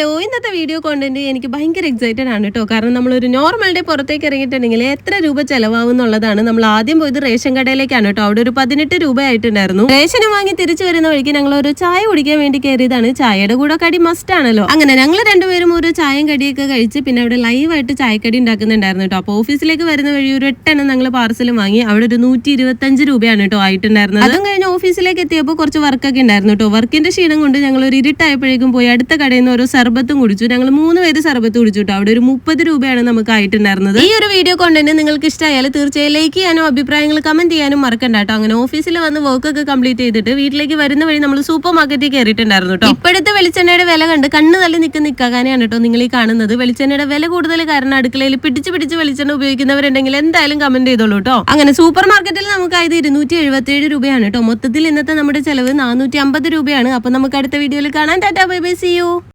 Hello ഇന്നത്തെ video content എനിക്ക് ഭയങ്കര എക്സൈറ്റഡ് ആണ് കേട്ടോ കാരണം നമ്മളൊരു നോർമൽ ഡേ പുറത്തേക്ക് ഇറങ്ങിയിട്ടുണ്ടെങ്കിൽ എത്ര രൂപ ചെലവാകും എന്നുള്ളതാണ് നമ്മൾ ആദ്യം പോയത് റേഷൻ കടയിലേക്കാണ് കേട്ടോ അവിടെ ഒരു പതിനെട്ട് രൂപ ആയിട്ടുണ്ടായിരുന്നു. റേഷൻ വാങ്ങി തിരിച്ചു വരുന്ന വഴിക്ക് ഞങ്ങൾ ഒരു ചായ കുടിക്കാൻ വേണ്ടി കയറിയതാണ്. ചായയുടെ കൂടെ കടി മസ്റ്റ് ആണല്ലോ. അങ്ങനെ ഞങ്ങൾ രണ്ടുപേരും ഒരു ചായയും കടിയൊക്കെ കഴിച്ച് പിന്നെ അവിടെ ലൈവായിട്ട് ചായക്കടി ഉണ്ടാക്കുന്നുണ്ടായിരുന്നു കേട്ടോ അപ്പോൾ ഓഫീസിലേക്ക് വരുന്ന വഴി ഒരു എട്ടെണ്ണം ഞങ്ങൾ പാർസൽ വാങ്ങി. അവിടെ ഒരു നൂറ്റി ഇരുപത്തഞ്ച് രൂപയാണ് കേട്ടോ ആയിട്ടുണ്ടായിരുന്നത്. അതും കഴിഞ്ഞ് ഓഫീസിലേക്ക് എത്തിയപ്പോൾ കുറച്ച് വർക്കൊക്കെ ഉണ്ടായിരുന്നു കേട്ടോ വർക്കിന്റെ ക്ഷീണം കൊണ്ട് ഞങ്ങൾ ഒരു ഇരുട്ടായപ്പോഴേക്കും പോയി അടുത്ത കടയിൽ നിന്ന് ഓരോ സർബത്തും കുടിച്ചു. ഞങ്ങൾ മൂന്ന് പേര് സർബത്ത് കുടിച്ചു കേട്ടോ അവിടെ ഒരു മുപ്പത് രൂപയാണ് നമുക്ക് ആയിട്ടുണ്ടായിരുന്നത്. ഈ ഒരു വീഡിയോ കോണ്ടന്റ് നിങ്ങൾക്ക് ഇഷ്ടമായാൽ തീർച്ചയായും ലൈക്ക് ചെയ്യാനും അഭിപ്രായങ്ങൾ കമന്റ് ചെയ്യാനും മറക്കണ്ട കേട്ടോ. അങ്ങനെ ഓഫീസിൽ വന്ന് വർക്ക് ഒക്കെ കംപ്ലീറ്റ് ചെയ്തിട്ട് വീട്ടിലേക്ക് വരുന്ന വഴി നമ്മൾ സൂപ്പർ മാർക്കറ്റിൽ കയറിയിട്ടുണ്ടായിരുന്നു കേട്ടോ. ഇപ്പോഴത്തെ വെളിച്ചെണ്ണയുടെ വില കണ്ട് കണ്ണ് തള്ളി നിൽക്കുന്ന നിൽക്കാനാണ് കേട്ടോ നിങ്ങൾ ഈ കാണുന്നത്. വെളിച്ചെണ്ണയുടെ വില കൂടുതൽ കാരണം അടുക്കളയിൽ പിടിച്ച് പിടിച്ച് വെളിച്ചെണ്ണ ഉപയോഗിക്കുന്നവരുണ്ടെങ്കിൽ എന്തായാലും കമന്റ് ചെയ്തോളൂ കേട്ടോ. അങ്ങനെ സൂപ്പർ മാർക്കറ്റിൽ നമുക്ക് ആയത് ഇരുന്നൂറ്റി എഴുപത്തി ഏഴ് രൂപയാണ് കേട്ടോ. മൊത്തത്തിൽ ഇന്നത്തെ നമ്മുടെ ചെലവ് നാനൂറ്റി അമ്പത് രൂപയാണ്. അപ്പൊ നമുക്ക് അടുത്ത വീഡിയോയിൽ കാണാൻ tata bye bye see you